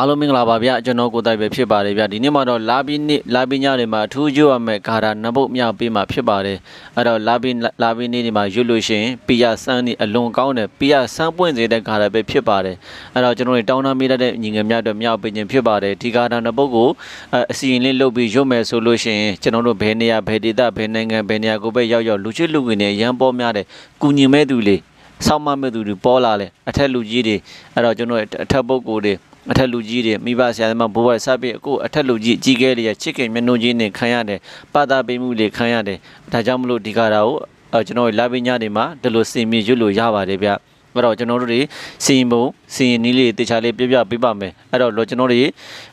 အားလုံးမင်္ဂလာပါဗျကျွန်တော်ကိုတိုက်ပဲဖြစ်ပါတယ်ဗျဒီနေ့မှာတော့လာပြီးနေ့လာပြီးညတွေမှာအထူးကြိုးရမယ်ဂါရာနှစ်ပုတ်မြောက်ပေးမှာဖြစ်ပါတယ်အဲ့တော့လာပြီးလာပြီးနေ့တွေမှာရွတ်လို့ရှိရင်ပီယာဆန်းနေအလွန်ကောင်းတယ်ပီယာဆန်းပွင့်စေတဲ့ဂါရာပဲဖြစ်ပါတယ်အဲ့တော့ကျွန်တော်တို့တောင်းတမိတတ်တဲ့ညီငယ်များအတွက်မြောက်ပေးခြင်းဖြစ်ပါတယ်ဒီဂါရာနှစ်ပုတ်ကိုအအစီရင်လေးလုပ်ပြီးရွတ်မယ်ဆိုလို့ရှိရင်ကျွန်တော်တို့ဘယ်နေရာဘယ်ဒေသဘယ်နိုင်ငံဘယ်နေရာကိုပဲရောက်ရောက်လူချစ်လူငွေနဲ့ရန်ပေါ်များတဲ့ကုညီမဲ့သူလေးဆောက်မမဲ့သူတွေပေါ်လာလေအထက်လူကြီးတွေအဲ့တော့ကျွန်တော်တို့အထက်ပုဂ္ဂိုလ်တွေ အထက်လူကြီးတွေမိဘဆရာသမားဘိုးဘွားစပြီးအခုအထက်လူကြီးအကြီးကဲတွေချစ်ခင်မျက်နှာကြီးနဲ့ခံရတယ်ပါတာပေးမှုတွေခံရတယ်ဒါကြောင့်မလို့ဒီကရာကိုအဲကျွန်တော်တို့လာပညာတွေမှာဒီလိုစင်မြေရွတ်လို့ရပါတယ်ဗျအဲ့တော့ကျွန်တော်တို့တွေစီရင်ပုံစီရင်နည်းလေးတေချာလေးပြပြပေးပါမယ်အဲ့တော့ကျွန်တော်တို့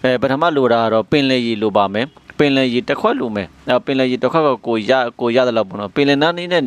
အဲပထမလိုတာကတော့ပင်လေရီလိုပါမယ်ပင်လေရီတစ်ခွက်လိုမယ်အဲ့ပင်လေရီတစ်ခွက်ကကိုရကိုရတယ်လို့ပေါ့နော်ပင်လယ်နားနေနဲ့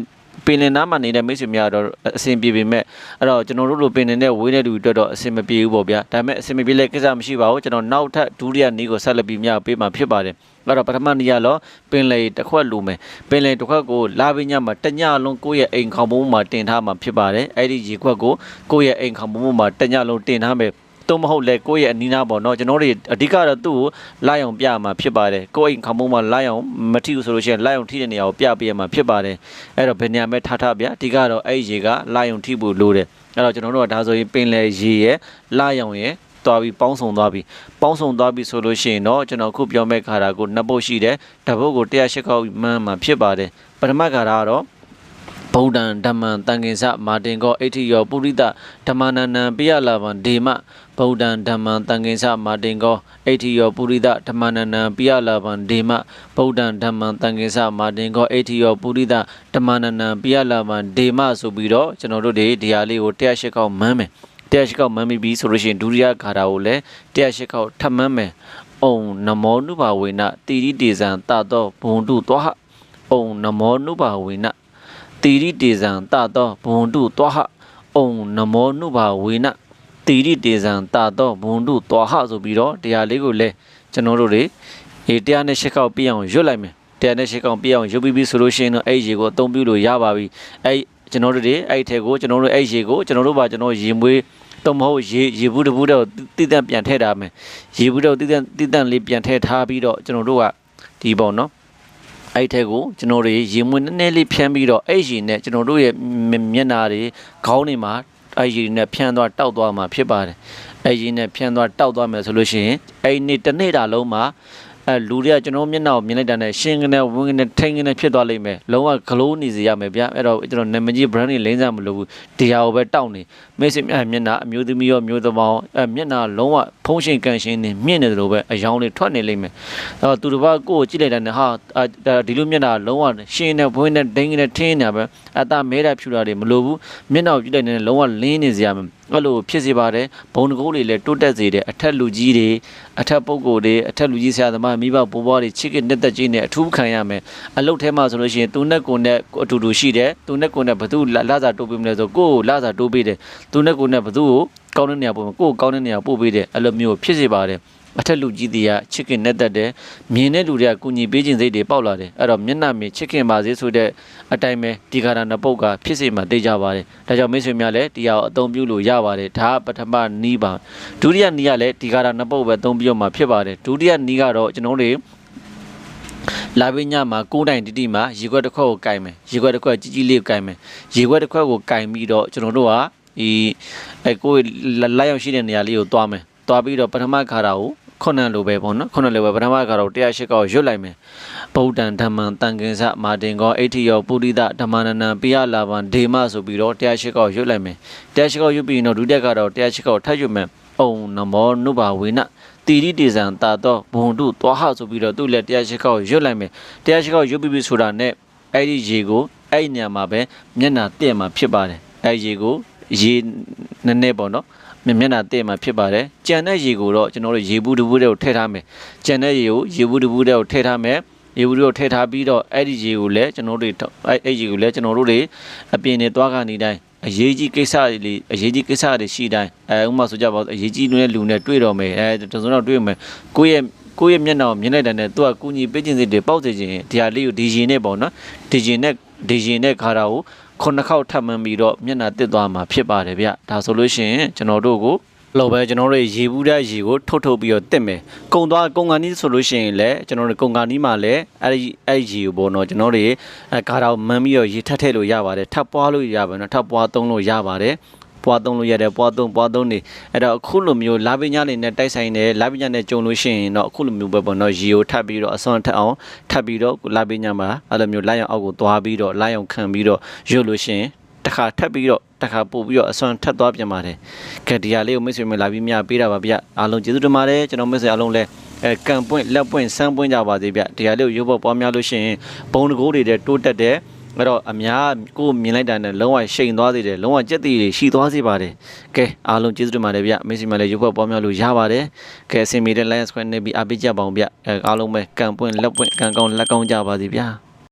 ပင်လယ်နားမှာနေတဲ့မိတ်ဆွေများတော့အဆင်ပြေပေမဲ့အဲ့တော့ကျွန်တော်တို့လိုပင်လယ်နဲ့ဝေးတဲ့လူတွေအတွက်တော့အဆင်မပြေဘူးပေါ့ဗျာဒါပေမဲ့အဆင်မပြေတဲ့ကိစ္စမရှိပါဘူးကျွန်တော်နောက်ထပ်ဒုတိယနေ့ကိုဆက်လက်ပြီးမြပေးမှာဖြစ်ပါတယ်အဲ့တော့ပထမနေ့ကတော့ပင်လယ်တစ်ခွက်လိုမယ်ပင်လယ်တစ်ခွက်ကိုလာပင်းညမှာတညလုံးကိုယ့်ရဲ့အိမ်ခေါင်ပုံးမှာတင်ထားမှာဖြစ်ပါတယ်အဲ့ဒီရေခွက်ကိုကိုယ့်ရဲ့အိမ်ခေါင်ပုံးမှာတညလုံးတင်ထားမယ် တော့မဟုတ်လေကိုယ့်ရဲ့အနီးနားပေါ့နော်ကျွန်တော်တို့အဓိကတော့သူ့ကိုလိုက်အောင်ပြရမှာဖြစ်ပါတယ်ကိုယ့်အိမ်ခေါင်းပုံးမှာလိုက်အောင်မထိဘူးဆိုလို့ရှိရင်လိုက်အောင်ထိတဲ့နေရာကိုပြပေးရမှာဖြစ်ပါတယ်အဲ့တော့ဘယ်နေရာမဲ့ထားထားဗျအဓိကတော့အဲ့ဒီရေကလိုက်အောင်ထိဖို့လိုတယ်အဲ့တော့ကျွန်တော်တို့ကဒါဆိုရင်ပင်လယ်ရေရဲ့လိုက်အောင်ရဲ့သွားပြီးပေါင်းစုံသွားပြီးပေါင်းစုံသွားပြီးဆိုလို့ရှိရင်တော့ကျွန်တော်ခုပြောမဲ့ခါတာကိုနှစ်ပုတ်ရှိတယ်တပုတ်ကို108ခေါက်မှန်းမှာဖြစ်ပါတယ်ပထမခါတာကတော့ ဗုဒ္ဓံဓမ္မံတန်ကိစ္စမာတင်ကောအဋ္ဌိယောပုရိသဓမ္မနန္နံပိယလာဗံဒေမဗုဒ္ဓံဓမ္မံတန်ကိစ္စမာတင်ကောအဋ္ဌိယောပုရိသဓမ္မနန္နံပိယလာဗံဒေမဗုဒ္ဓံဓမ္မံတန်ကိစ္စမာတင်ကောအဋ္ဌိယောပုရိသဓမ္မနန္နံပိယလာဗံဒေမဆိုပြီးတော့ကျွန်တော်တို့ဒီဒီဟာလေးကို108ခေါက်မှန်းမယ်108ခေါက်မှန်းပြီးပြီဆိုလို့ရှိရင်ဒုတိယခါတာကိုလည်း108ခေါက်ထပ်မှန်းမယ်။ဩနမောနုဘာဝေနတိရိတေဇံတတောဘုံတုတောဟဩနမောနုဘာဝေန တိရိတေဇံတတောဘုံတုတောဟဩနမောနုဘာဝေနတိရိတေဇံတတောဘုံတုတောဟဆိုပြီးတော့တရားလေးကိုလည်းကျွန်တော်တို့တွေဒီတရားနဲ့ရှစ်ခေါက်ပြအောင်ရွတ်လိုက်မယ်တရားနဲ့ရှစ်ခေါက်ပြအောင်ရွတ်ပြီးပြီဆိုလို့ရှိရင်တော့အဲ့ဒီရေကိုအသုံးပြုလို့ရပါပြီအဲ့ကျွန်တော်တို့တွေအဲ့ဒီထဲကိုကျွန်တော်တို့အဲ့ဒီရေကိုကျွန်တော်တို့ပါကျွန်တော်ရေမွေးတော့မဟုတ်ရေရေဘူးတဘူးတော့တိတန့်ပြန်ထည့်ထားမယ်ရေဘူးတော့တိတန့်တိတန့်လေးပြန်ထည့်ထားပြီးတော့ကျွန်တော်တို့ကဒီပေါ့နော် အဲ့ထက်ကိုကျွန်တော်တို့ရေမွေးနည်းနည်းလေးဖြန်းပြီးတော့အဲ့ရေနဲ့ကျွန်တော်တို့ရဲ့မျက်နာတွေခေါင်းတွေမှာအဲ့ရေနဲ့ဖြန်းသွားတောက်သွားမှာဖြစ်ပါတယ်အဲ့ရေနဲ့ဖြန်းသွားတောက်သွားမယ်ဆိုလို့ရှိရင်အဲ့နေ့တစ်နေ့တာလုံးမှာ အဲလူတွေကကျွန်တော်မျက်နှာကိုမြင်လိုက်တာနဲ့ရှင်းကနေဝင်းကနေထိန်ကနေဖြစ်သွားလိမ့်မယ်လုံးဝဂလိုးနေစေရမယ်ဗျအဲ့တော့ကျွန်တော်နာမည်ကြီး brand တွေလိမ့်စားမလို့ဘူးတရားကိုပဲတောက်နေမိတ်ဆွေများမျက်နှာအမျိုးသမီးရောမျိုးသမီးအဲမျက်နှာလုံးဝဖုံးရှင်ကန်ရှင်းနေမြင့်နေတယ်လို့ပဲအယောင်လေးထွက်နေလိမ့်မယ်အဲ့တော့သူတစ်ပါးကိုယ်ကိုကြည့်လိုက်တာနဲ့ဟာဒီလိုမျက်နှာလုံးဝရှင်းနေဘွင်းနေဒိန်းနေထင်းနေတာပဲအသားမဲတာဖြူတာတွေမလိုဘူးမျက်နှာကိုကြည့်လိုက်နေလုံးဝလင်းနေစေရမယ် အဲ့လိုဖြစ်စေပါတယ်ဘုံတကုတ်တွေလည်းတိုးတက်စေတယ်အထက်လူကြီးတွေအထက်ပုဂ္ဂိုလ်တွေအထက်လူကြီးဆရာသမားမိဘဘိုးဘွားတွေချစ်ကနှစ်သက်ကြီးနဲ့အထူးခံရမယ်အလုတ်ထဲမှာဆိုလို့ရှိရင်သူနဲ့ကိုယ်နဲ့အတူတူရှိတယ်သူနဲ့ကိုယ်နဲ့ဘသူလာစာတိုးပေးမလဲဆိုကိုယ်ကိုလာစာတိုးပေးတယ်သူနဲ့ကိုယ်နဲ့ဘသူကိုကောင်းတဲ့နေရာပို့ကိုယ်ကိုကောင်းတဲ့နေရာပို့ပေးတယ်အဲ့လိုမျိုးဖြစ်စေပါတယ် အထက်လူကြီးတွေကချစ်ခင်နဲ့တက်တယ်မြင်တဲ့လူတွေကကုညီပေးခြင်းစိတ်တွေပေါက်လာတယ်အဲ့တော့မျက်နှာမြင်ချစ်ခင်ပါစေဆိုတဲ့အတိုင်းပဲဒီခါရနပုတ်ကဖြစ်စေမှသိကြပါတယ်ဒါကြောင့်မိတ်ဆွေများလည်းဒီဟာကိုအသုံးပြုလို့ရပါတယ်ဒါကပထမနီးပါဒုတိယနီးကလည်းဒီခါရနပုတ်ပဲအသုံးပြုမှဖြစ်ပါတယ်ဒုတိယနီးကတော့ကျွန်တော်တို့လာပညမှာကိုးတိုင်တိတိမှာရေခွက်တစ်ခွက်ကိုကင်မယ်ရေခွက်တစ်ခွက်ကြီးကြီးလေးကိုကင်မယ်ရေခွက်တစ်ခွက်ကိုကင်ပြီးတော့ကျွန်တော်တို့ကဒီအဲကိုယ်လက်ရောက်ရှိတဲ့နေရာလေးကိုတွားမယ် တွားပြီးတော့ပထမခါတာကိုခုနလိုပဲပေါ့နော်ခုနလိုပဲပထမကတော့108ကောက်ရွတ်လိုက်မယ်ဗုဒ္ဓံဓမ္မံတန်ကင်္စမာတင်ကောအဋ္ဌိယောပုရိသဓမ္မနနံပိယလာဗံဒေမဆိုပြီးတော့108ကောက်ရွတ်လိုက်မယ်108ကောက်ရွတ်ပြီးတော့ဒုတိယကတော့108ကောက်ထပ်ရွတ်မယ်အုံနမောနုဘာဝေနတိရိတေဇံတာတော့ဘုံတုသွားဟဆိုပြီးတော့သူ့လက်108ကောက်ရွတ်လိုက်မယ်108ကောက်ရွတ်ပြီးပြီဆိုတာနဲ့အဲ့ဒီရေကိုအဲ့ဒီနေရာမှာပဲမျက်နှာတည့်မှာဖြစ်ပါတယ်အဲ့ဒီရေကိုရေနည်းနည်းပေါ့နော် မျက်မျက်နှာတဲ့မှာဖြစ်ပါတယ်ကြံတဲ့ရေကိုတော့ကျွန်တော်တို့ရေဘူးတဘူးတဲ့ကိုထည့်ထားမယ်ကြံတဲ့ရေကိုရေဘူးတဘူးတဲ့ကိုထည့်ထားမယ်ရေဘူးတွေကိုထည့်ထားပြီးတော့အဲ့ဒီရေကိုလည်းကျွန်တော်တို့အဲ့အဲ့ရေကိုလည်းကျွန်တော်တို့တွေအပြင်နေသွားကနေတိုင်းအရေးကြီးကိစ္စတွေအရေးကြီးကိစ္စတွေရှိတိုင်းအဲဥပမာဆိုကြပါစို့အရေးကြီးတဲ့လူနဲ့တွေ့တော့မယ်အဲတစုံတော့တွေ့မယ်ကိုယ့်ရဲ့ကိုယ့်ရဲ့မျက်နှာကိုမြင်လိုက်တဲ့နဲ့သူကကူညီပေးခြင်းစိတ်တွေပေါက်စေခြင်းဒီဟာလေးကိုဒီရင်နဲ့ပေါ့နော်ဒီရင်နဲ့ဒီရင်နဲ့ခါတာကို ခုနှစ်ခေါက်ထပ်မှန်းပြီးတော့မျက်နှာတစ်သွားမှာဖြစ်ပါတယ်ဗျဒါဆိုလို့ရှိရင်ကျွန်တော်တို့ကိုလို့ပဲကျွန်တော်တို့ရေဘူးတဲ့ရေကိုထုတ်ထုတ်ပြီးတော့တက်မယ်ကုံသွားကုံကန်နီးဆိုလို့ရှိရင်လည်းကျွန်တော်တို့ကုံကန်နီးမှာလည်းအဲ့ဒီအဲ့ဒီရေကိုပေါ့နော်ကျွန်တော်တို့အဲကားတော့မန်းပြီးတော့ရေထပ်ထည့်လို့ရပါတယ်ထပ်ပွားလို့ရပါတယ်နော်ထပ်ပွားသုံးလို့ရပါတယ် ပွားသုံးလို့ရတယ်ပွားသုံးပွားသုံးနေအဲ့တော့အခုလိုမျိုးလာပညာနေနဲ့တိုက်ဆိုင်တယ်လာပညာနဲ့ကြုံလို့ရှိရင်တော့အခုလိုမျိုးပဲပေါ့နော်ရေကိုထပ်ပြီးတော့အစွမ်းထက်အောင်ထပ်ပြီးတော့လာပညာမှာအဲ့လိုမျိုးလိုက်အောင်အောက်ကိုသွားပြီးတော့လိုက်အောင်ခံပြီးတော့ရွတ်လို့ရှိရင်တစ်ခါထပ်ပြီးတော့တစ်ခါပို့ပြီးတော့အစွမ်းထပ်သွားပြန်ပါတယ်ကဲဒီဟာလေးကိုမိတ်ဆွေမျိုးလာပြီးမြပေးတာပါဗျအားလုံးကျေးဇူးတင်ပါတယ်ကျွန်တော်မိတ်ဆွေအားလုံးလည်းအဲကံပွင့်လက်ပွင့်စမ်းပွင့်ကြပါသေးဗျဒီဟာလေးကိုရုပ်ပေါ်ပွားများလို့ရှိရင်ဘုံတကိုးတွေတဲ့တိုးတက်တယ် အဲ့တော့အများကိုမြင်လိုက်တာနဲ့လုံးဝရှိန်သွားသေးတယ်လုံးဝကြက်တီတွေရှိသွားစေပါတယ်ကဲအားလုံးကျေးဇူးတင်ပါတယ်ဗျမိတ်ဆွေများလည်းရုပ်ပေါ်ပွားများလို့ရပါတယ်ကဲအစင်မီတဲ့ Lions Square နေပြီးအားပေးကြပါအောင်ဗျအဲအားလုံးပဲကံပွင့်လက်ပွင့်ကံကောင်းလက်ကောင်းကြပါစေဗျာ